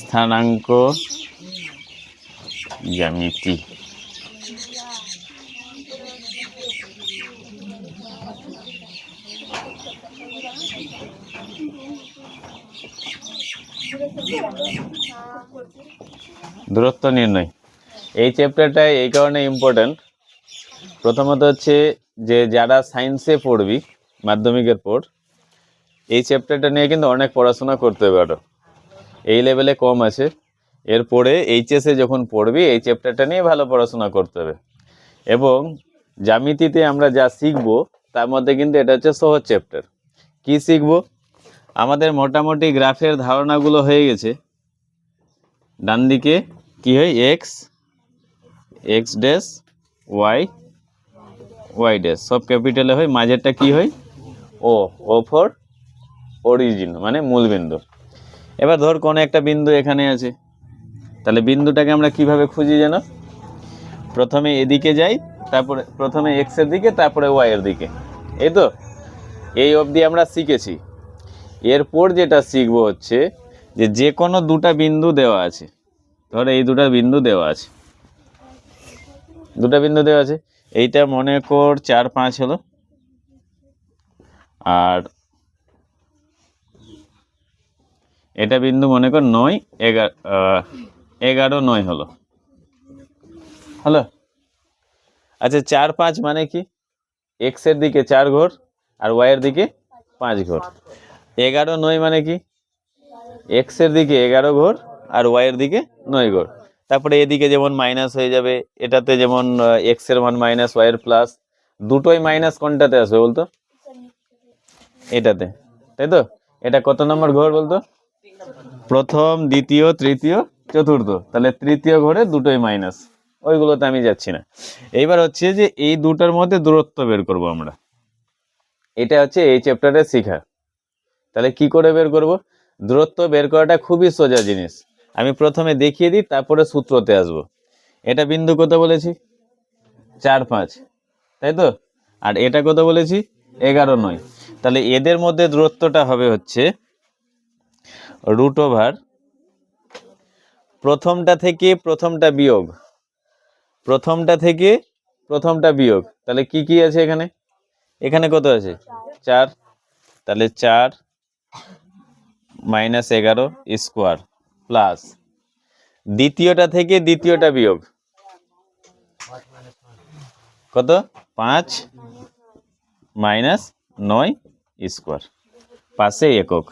স্থানাঙ্ক জ্যামিতি। দূরত্ব নির্ণয়। এই চ্যাপ্টারটা এই কারণে ইম্পর্ট্যান্ট প্রথমত হচ্ছে যে যারা সায়েন্সে পড়বি, মাধ্যমিকের পর, এই চ্যাপ্টারটা নিয়ে কিন্তু অনেক পড়াশোনা করতে পারো। এই লেভেলে কম আছে। এরপরে এইচএসে যখন পড়বি, এই চ্যাপ্টারটা নিয়ে ভালো পড়াশোনা করতে হবে। এবং জ্যামিতিতে আমরা যা শিখব, তার মধ্যে কিন্তু এটা হচ্ছে সহজ চ্যাপ্টার কি শিখব? আমাদের মোটামুটি গ্রাফের ধারণাগুলো হয়ে গেছে। ডান দিকে কি হয়? X X dash Y Y dash সব ক্যাপিটালে হয়। মাঝেরটা কি হয়? ও ও ফর অরিজিন মানে মূলবিন্দু। এবার ধর কোনো একটা বিন্দু এখানে আছে। তাহলে বিন্দুটাকে আমরা কীভাবে খুঁজি যেন? প্রথমে এদিকে যাই, তারপরে প্রথমে এক্সের দিকে, তারপরে ওয়াই এর দিকে। এই তো? এই অবধি আমরা শিখেছি। এরপর যেটা শিখব হচ্ছে যে যে কোনো দুটা বিন্দু দেওয়া আছে। ধর এই দুটা বিন্দু দেওয়া আছে। দুটা বিন্দু দেওয়া আছে। এইটা মনে কর চার পাঁচ হলো। আর এটা বিন্দু মনে কর নয়, এগারো এগারো নয় হলো। হলো? আচ্ছা চার পাঁচ মানে কি? এক্সের দিকে চার ঘর আর ওয়াই এর দিকে পাঁচ ঘর। এগারো নয় মানে কি? এক্সের দিকে এগারো ঘর আর ওয়াই এর দিকে নয় ঘর। তারপরে এদিকে যেমন মাইনাস হয়ে যাবে, এটাতে যেমন এক্সের মান মাইনাস ওয়াই এর প্লাস দুটোই মাইনাস কোনটাতে আসবে বলতো? এটাতে। তাই তো? এটা কত নম্বর ঘর বলতো? প্রথম, দ্বিতীয়, তৃতীয়, চতুর্থ। তাহলে তৃতীয় ঘরে দুটোই মাইনাস ওইগুলোতে আমি যাচ্ছি না। এইবার হচ্ছে যে এই দুটার মধ্যে দূরত্ব বের করব আমরা। এটা হচ্ছে এই চ্যাপ্টারে শিখা। তাহলে কি করে বের করব? দূরত্ব বের করাটা খুবই সোজা জিনিস। আমি প্রথমে দেখিয়ে দিই, তারপরে সূত্রতে আসব। এটা বিন্দু কত বলেছি? চার পাঁচ। তাই তো? আর এটা কত বলেছি? এগারো নয়। তাহলে এদের মধ্যে দূরত্বটা হবে হচ্ছে রুট ওভার প্রথমটা থেকে প্রথমটা বিয়োগ। প্রথমটা থেকে প্রথমটা বিয়োগ। তাহলে কি কি আছে এখানে? এখানে কত আছে? চার। তাহলে চার মাইনাস এগারো স্কোয়ার প্লাস দ্বিতীয়টা থেকে দ্বিতীয়টা বিয়োগ। কত? পাঁচ মাইনাস নয় স্কোয়ার পাশে একক।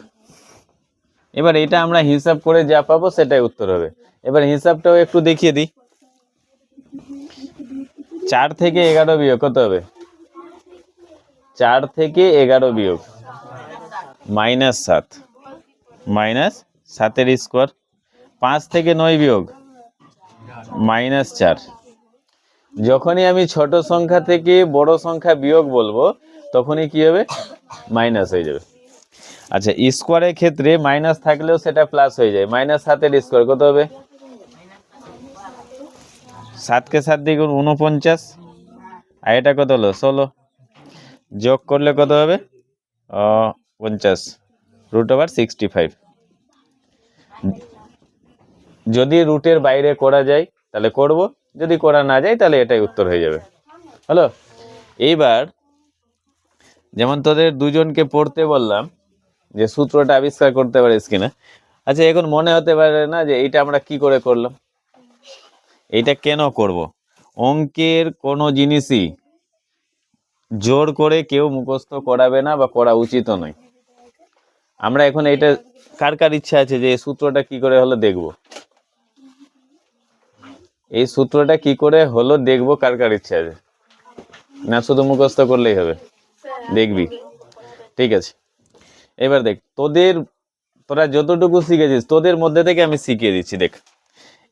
এবার এটা আমরা হিসাব করে যা পাবো সেটাই উত্তর হবে। এবার হিসাবটাও একটু দেখিয়ে দিই। চার থেকে এগারো বিয়োগ কত হবে? চার থেকে এগারো বিয়োগ। মাইনাস সাত। মাইনাস সাতের স্কোয়ার। পাঁচ থেকে নয় বিয়োগ। মাইনাস চার। যখনই আমি ছোট সংখ্যা থেকে বড় সংখ্যা বিয়োগ বলব, তখনই কি হবে? মাইনাস হয়ে যাবে। আচ্ছা স্কোয়ারের ক্ষেত্রে মাইনাস থাকলেও সেটা প্লাস হয়ে যায়। মাইনাস সাতের স্কোয়ার কত হবে? সাতকে সাত দ্বিগুণ উনপঞ্চাশ আর এটা কত হলো? ষোলো। যোগ করলে কত হবে? পঞ্চাশ। রুট ওভার সিক্সটি ফাইভ যদি রুটের বাইরে করা যায়, তাহলে করব। যদি করা না যায়, তাহলে এটাই উত্তর হয়ে যাবে। হ্যালো এইবার, যেমন তোদের দুজনকে পড়তে বললাম যে সূত্রটা আবিষ্কার করতে পারিস কিনা। আচ্ছা এখন মনে হতে পারে না যে এইটা আমরা কি করে করলাম? এইটা কেন করব? অঙ্কের কোনো জিনিসই জোর করে কেউ মুখস্থ করাবে না বা করা উচিত নয়। আমরা এখন এইটা কার কার ইচ্ছা আছে যে এই সূত্রটা কি করে হলো দেখব? এই সূত্রটা কি করে হলো দেখব কার কার ইচ্ছা আছে? না শুধু মুখস্থ করলেই হবে। দেখবি। ঠিক আছে। এবার দেখ, তোদের, তোরা যতটুকু শিখেছিস, তোদের মধ্যে থেকে আমি শিখিয়ে দিচ্ছি, দেখ।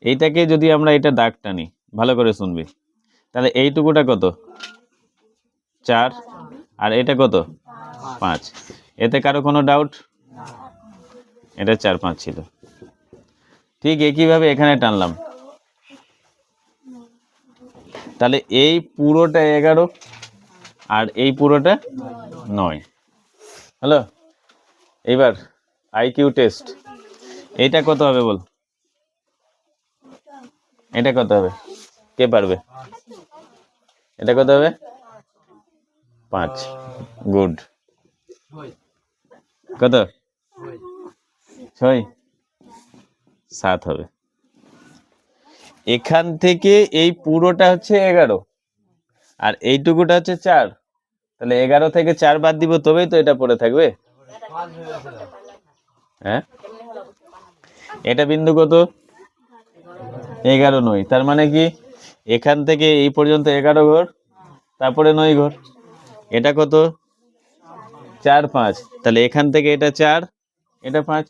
এইটাকে যদি আমরা এটা দাগ টানি ভালো করে শুনবি। তাহলে এইটুকুটা কত? চার। আর এটা কত? পাঁচ। এতে কারও কোনো ডাউট এটা চার, পাঁচ ছিল। ঠিক একইভাবে এখানে টানলাম। তাহলে এই পুরোটা এগারো আর এই পুরোটা নয়। হ্যালো? এইবার আইকিউ টেস্ট এইটা কত হবে বল? এটা কত হবে? কে পারবে? এটা কত হবে? পাঁচ। গুড। কত? ছয়। সাত হবে। এখান থেকে এই পুরোটা হচ্ছে এগারো। আর এইটুকুটা হচ্ছে চার। তাহলে এগারো থেকে চার বাদ দিব, তবেই তো এটা পড়ে থাকবে। হ্যাঁ? এটা বিন্দু কত? এগারো নয়। তার মানে কি? এখান থেকে এই পর্যন্ত এগারো ঘর, তারপরে নয় ঘর। এটা কত? চার পাঁচ। তাহলে এখান থেকে এটা চার, এটা পাঁচ।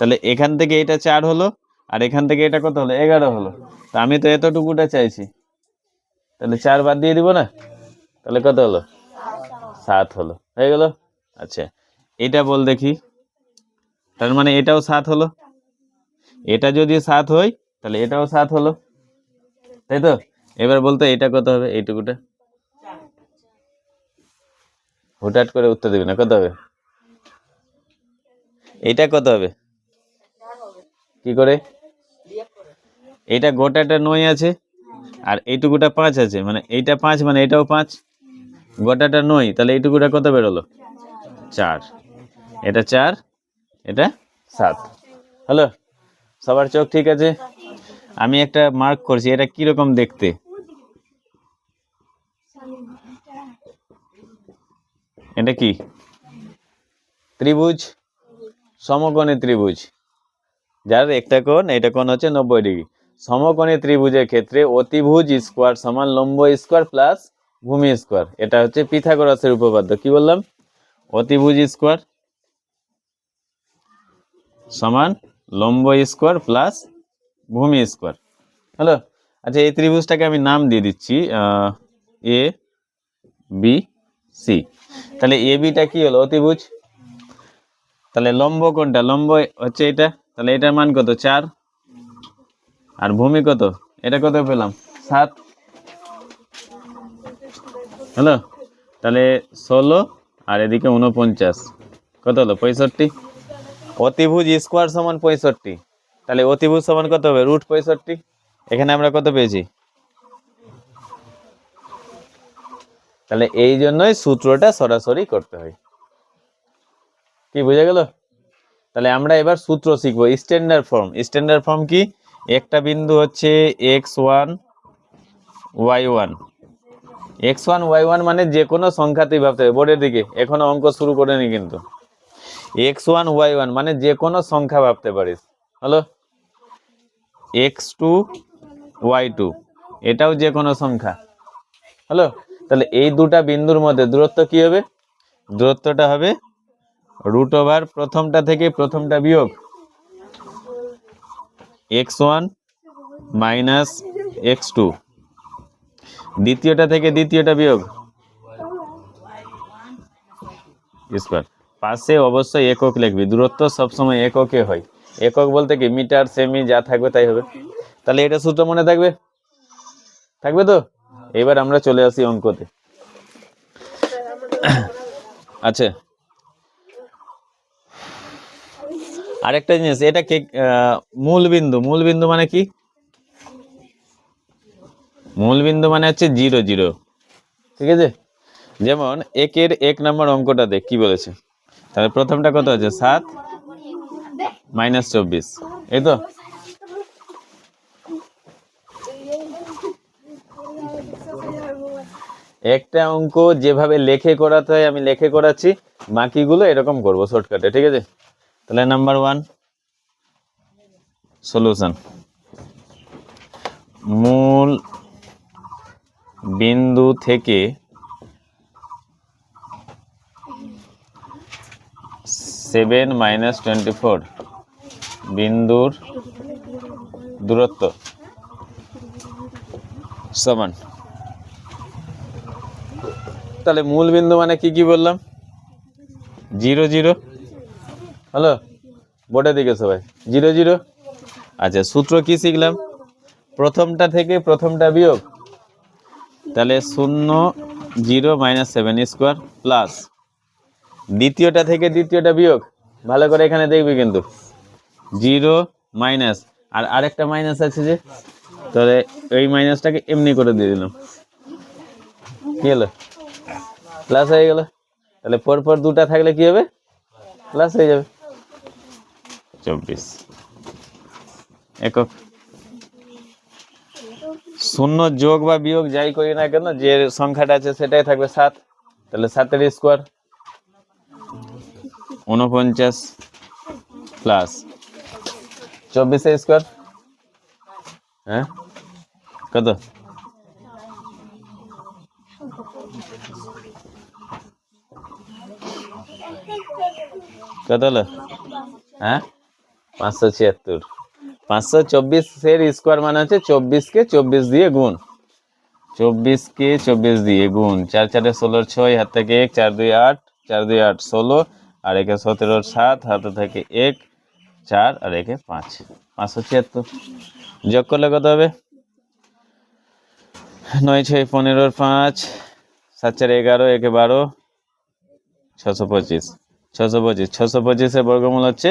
তাহলে এখান থেকে এটা চার হলো, আর এখান থেকে এটা কত হলো? এগারো হলো। তা আমি তো এতটুকুটা চাইছি। তাহলে চার বাদ দিয়ে দিব না? তাহলে কত হলো? সাত হলো। হয়ে গেল? আচ্ছা এটা বল দেখি। তার মানে এটাও সাত হলো? এটা যদি সাত হয়, তাহলে এটাও সাত হলো। তাই তো? এবার বলতো এটা কত হবে? এইটুকুটা? হুটহাট করে উত্তর দিবি না, কত হবে? এটা কত হবে? কি করে? এইটা গোটাটা নয় আছে, আর এইটুকুটা পাঁচ আছে মানে এইটা পাঁচ মানে এটাও পাঁচ। গোটাটা নয়, তাহলে এইটুকুটা কত বেরোলো? চার। এটা চার, এটা সাত। হ্যালো? সবার চোখ ঠিক আছে? আমি একটা মার্ক করছি, এটা কীরকম দেখতে? এটা কি? ত্রিভুজ? সমকোণী ত্রিভুজ। যার একটা কোণ, এটা কোণ হচ্ছে নব্বই ডিগ্রি। সমকোণী ত্রিভুজের ক্ষেত্রে অতিভুজ স্কোয়ার সমান লম্ব স্কোয়ার প্লাস ভূমি স্কোয়ার এটা হচ্ছে পিথাগোরাসের উপপাদ্য। কি বললাম? অতিভুজ স্কোয়ার সমান লম্ব স্কোয়ার প্লাস ভূমি স্কোয়ার। হ্যালো আচ্ছা এই ত্রিভুজটাকে আমি নাম দিয়ে দিচ্ছি এ বি সি তাহলে এ বিটা কি হলো? অতিভুজ? তাহলে লম্ব কোনটা? লম্ব হচ্ছে এটা। তাহলে এটার মান কত? চার। আর ভূমি কত? এটা কত পেলাম? সাত। হ্যালো তাহলে ষোলো আর এদিকে উনপঞ্চাশ। কত হলো? পঁয়ষট্টি? অতিভুজ স্কোয়ার সমান পঁয়ষট্টি। তাহলে অতিভুজ সমান কত হবে? রুট পঁয়ষট্টি। এখানে আমরা কত পেয়েছি? তাহলে এই জন্যই সূত্রটা সরাসরি করতে হয়। কি, বুঝে গেল? তাহলে আমরা এবার সূত্র শিখব। স্ট্যান্ডার্ড ফর্ম স্ট্যান্ডার্ড ফর্ম কি? একটা বিন্দু হচ্ছে X one Y one X one Y one মানে যে কোনো সংখ্যাতেই ভাবতে হবে। বোর্ডের দিকে। এখনও অঙ্ক শুরু করেনি কিন্তু। এক্স ওয়ান ওয়াই ওয়ান মানে যে কোনো সংখ্যা ভাবতে পারিস। হলো? এক্স টু ওয়াই টু এটাও যে কোনো সংখ্যা। হলো? তাহলে এই দুটা বিন্দুর মধ্যে দূরত্ব কি হবে? দূরত্বটা হবে রুট ওভার প্রথমটা থেকে প্রথমটা বিয়োগ X one minus X two দ্বিতীয়টা থেকে দ্বিতীয়টা বিয়োগ? স্কোয়ার পাশে অবশ্যই একক লিখবি। দূরত্ব সবসময় এককে হয়। একক বলতে কি? মিটার সেমি যা থাকবে তাই হবে। তাহলে এটা সূত্র মনে থাকবে? থাকবে তো? এবার আমরা চলে আসি অঙ্কতে। আচ্ছা। আরেকটা জিনিস এটা কে আহ, মূল বিন্দু মূল বিন্দু মানে কি? মূল বিন্দু মানে হচ্ছে জিরো জিরো। ঠিক আছে? যেমন একের এক নম্বর অঙ্কটা দেখ, কি বলেছে? তাহলে প্রথমটা কত আছে সাত মাইনাস চব্বিশ। এই তো? একটা অঙ্ক যেভাবে লেখে করাতে হয়, আমি লেখে করাচ্ছি, বাকিগুলো এরকম করব শর্টকাটে ঠিক আছে? তাহলে নাম্বার ওয়ান সলিউশন মূল বিন্দু থেকে সেভেন মাইনাস টোয়েন্টি ফোর বিন্দুর দূরত্ব। সমান। তাহলে মূল বিন্দু মানে কি কি বললাম? Zero zero. হ্যালো? বোর্ডের দিকে সবাই জিরো জিরো। আচ্ছা সূত্র কি শিখলাম? প্রথমটা থেকে প্রথমটা বিয়োগ। তাহলে শূন্য zero minus seven square plus দ্বিতীয়টা থেকে দ্বিতীয়টা বিয়োগ। ভালো করে এখানে দেখবি কিন্তু। Zero minus. আর আরেকটা মাইনাস আছে যে, তাহলে এই মাইনাসটাকে এমনি করে দিয়ে দিলাম। কি হলো? প্লাস হয়ে গেল। তাহলে পর পর দুটা থাকলে কি হবে? প্লাস হয়ে যাবে। চব্বিশ। একক। শূন্য যোগ বা বিয়োগ যাই করি না কেন, যে সংখ্যাটা আছে সেটাই থাকবে সাত। তাহলে সাতের স্কোয়ার উনপঞ্চাশ প্লাস চব্বিশের স্কোয়ার হ্যাঁ? কত? কত হলো? হ্যাঁ? পাঁচশো ছিয়াত্তর। পাঁচশো চব্বিশের স্কোয়ার মানে হচ্ছে চব্বিশকে চব্বিশ দিয়ে গুণ। চব্বিশকে চব্বিশ দিয়ে গুণ। চার চারে ষোলোর ছয় হাত থেকে এক, চার দুই, আট, চার দুই, আট, ষোলো, আর একে সতেরোর সাত হাতে থেকে এক, চার, আর একে পাঁচ। পাঁচশো ছিয়াত্তর। যোগ করলে কত হবে? নয়, ছয় পনেরোর পাঁচ, সাত, চার, এগারো, একে বারো, ছশো পঁচিশ। ছশো পঁচিশ। ছশো পঁচিশের বর্গমূল হচ্ছে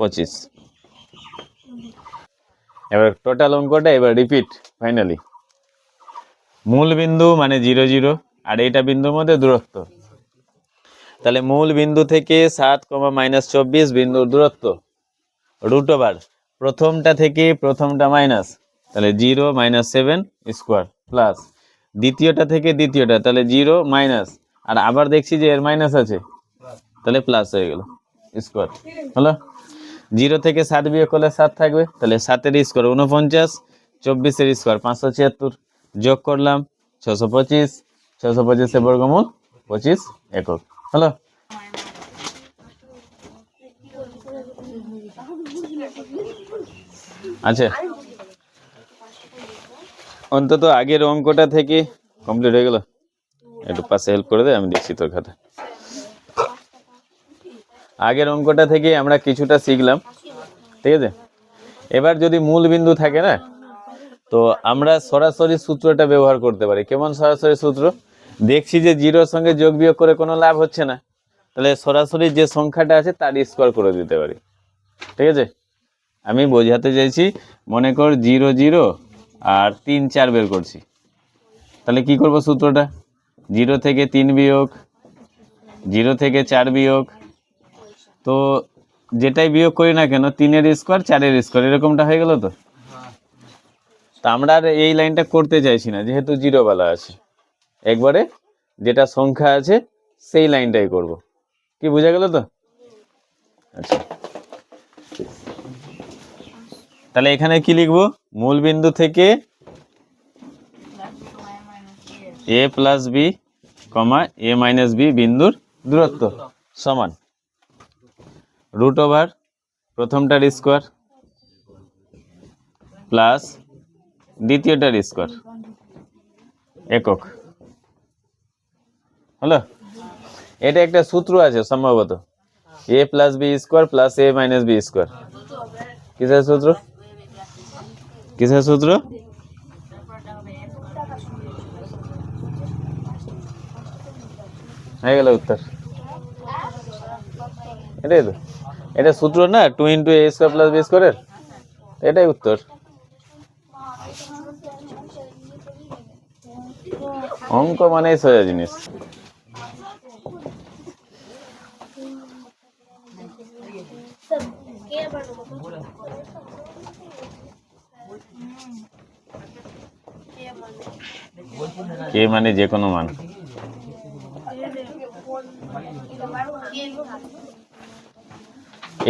পঁচিশ। এবার টোটাল অঙ্কটা এবার রিপিট ফাইনালি মূল বিন্দু মানে জিরো জিরো আর এইটা বিন্দুর মধ্যে দূরত্ব। তাহলে মূল বিন্দু থেকে সাত কমা মাইনাস চব্বিশ বিন্দুর দূরত্ব। রুট ওভার প্রথমটা থেকে প্রথমটা মাইনাস তাহলে zero minus seven square plus দ্বিতীয়টা থেকে দ্বিতীয়টা, তাহলে জিরো মাইনাস আর আবার দেখছি যে এর মাইনাস আছে। তাহলে প্লাস হয়ে গেল স্কোয়ার হলো? জিরো থেকে সাত বিয়োগ করলে সাত থাকবে, তাহলে সাতের স্কোয়ার উনপঞ্চাশ চব্বিশের স্কোয়ার পাঁচশো ছিয়াত্তর, যোগ করলাম ছশো পঁচিশ, ছশো পঁচিশের বর্গমূল পঁচিশ একক, হলো? আচ্ছা অন্তত আগের অঙ্কটা থেকে কমপ্লিট হয়ে গেল। একটু পাশে হেল্প করে দে, আমি দিচ্ছি তোর খাতা। আগের অঙ্কটা থেকে আমরা কিছুটা শিখলাম, ঠিক আছে? এবার যদি মূল বিন্দু থাকে না, তো আমরা সরাসরি সূত্রটা ব্যবহার করতে পারি। কেমন সরাসরি সূত্র? দেখছি যে জিরোর সঙ্গে যোগ বিয়োগ করে কোনো লাভ হচ্ছে না। তাহলে সরাসরি যে সংখ্যাটা আছে তার স্কোয়ার করে দিতে পারি। ঠিক আছে? আমি বোঝাতে চাইছি, মনে কর জিরো জিরো আর তিন, চার বের করছি। তাহলে কি করব সূত্রটা? জিরো থেকে তিন বিয়োগ, জিরো থেকে চার বিয়োগ তো যেটাই বিয়োগ করি না কেন, তিনের স্কোয়ার চারের স্কোয়ার এরকমটা হয়ে গেল তো? তা আমরা আর এই লাইনটা করতে চাইছি না, যেহেতু জিরো বেলা আছে। একবারে যেটা সংখ্যা আছে, সেই লাইনটাই করব। কি, বোঝা গেল তো? আচ্ছা। তাহলে এখানে কি লিখব? মূল বিন্দু থেকে A plus B comma A minus B বিন্দুর দূরত্ব সমান। রুট ওভার প্রথমটার স্কোয়ার প্লাস দ্বিতীয়টার স্কোয়ার একক। হলো? এটা একটা সূত্র আছে সম্ভবত। A plus B square plus A minus B square কিসের সূত্র? কিসের সূত্র? হয়ে গেল উত্তর। এটাই তো। এটা সূত্র না two into A square plus B স্কোয়ারের এটাই উত্তর। অঙ্ক মানেই সোজা জিনিস। কে মানে যে কোনো মান।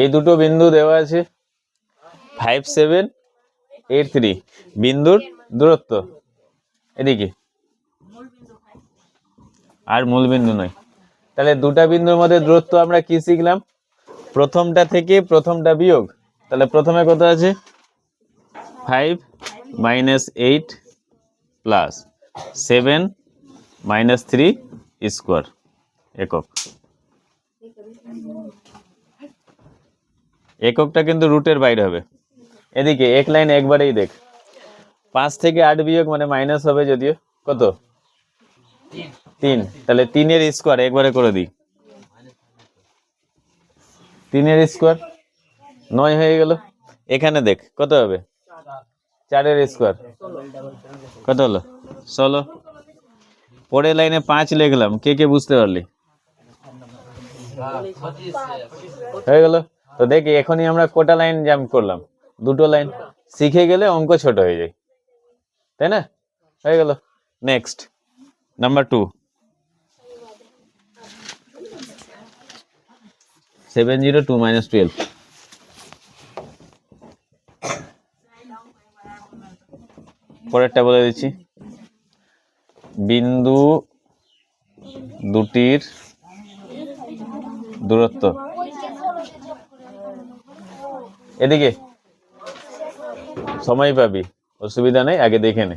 এই দুটো বিন্দু দেওয়া আছে। ফাইভ সেভেন এইট থ্রি বিন্দুর দূরত্ব। এদিকে। আর মূল বিন্দু নয়। তাহলে দুটা বিন্দুর মধ্যে দূরত্ব আমরা কি শিখলাম? প্রথমটা থেকে প্রথমটা বিয়োগ। তাহলে প্রথমে কত আছে? Five minus eight plus seven minus three square একক। এককটা কিন্তু রুটের বাইরে হবে। এদিকে এক লাইন একবারেই দেখ। পাঁচ থেকে আট বিয়োগ মানে মাইনাস হবে যদিও। কত? তিন। তাহলে তিনের স্কোয়ার একবারে করে দিই। তিনের স্কোয়ার নয় হয়ে গেল। এখানে দেখ, কত হবে? চারের স্কোয়ার কত হলো? ষোলো। পরের লাইনে পাঁচ লিখলাম। কে কে বুঝতে পারলি? হয়ে গেল? তো দেখি, এখনই আমরা কোটা লাইন জাম্প করলাম? দুটো লাইন শিখে গেলে অঙ্ক ছোট হয়ে যায়। তাই না? হয়ে গেল। Next number two seven zero two minus twelve পরেরটা বলে দিচ্ছি। বিন্দু দুটির দূরত্ব। এদিকে? সময় পাবি, অসুবিধা নেই, আগে দেখে নে।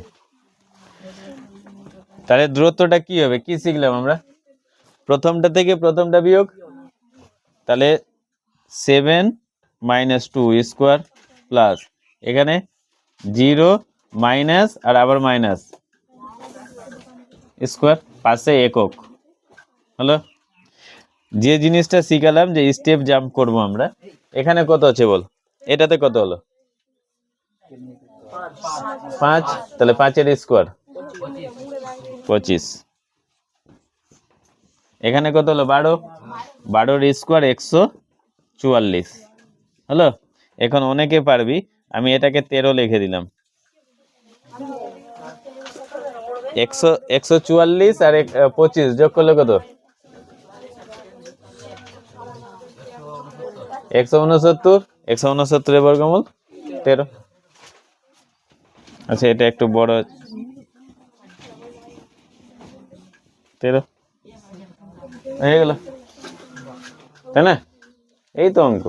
তাহলে দূরত্বটা কি হবে? কি শিখলাম আমরা? প্রথমটা থেকে প্রথমটা বিয়োগ? তাহলে seven minus two square plus এখানে জিরো মাইনাস আর আবার মাইনাস স্কোয়ার পাশে একক। হলো? যে জিনিসটা শিখালাম যে স্টেপ জাম্প করব আমরা, এখানে কত আছে বল? এটাতে কত হলো? পাঁচ? তাহলে পাঁচের স্কোয়ার পঁচিশ। এখানে কত হলো? বারো। বারোর স্কোয়ার একশো চুয়াল্লিশ। হলো? এখন অনেকে পারবি, আমি এটাকে তেরো লিখে দিলাম। একশো একশো চুয়াল্লিশ আর পঁচিশ, যোগ করলে কত? একশো উনসত্তর। একশো উনসত্তরের বর্গমূল তেরো। আচ্ছা এটা একটু বড়। তেরো। হয়ে গেল। তাই না? এই তো অঙ্ক।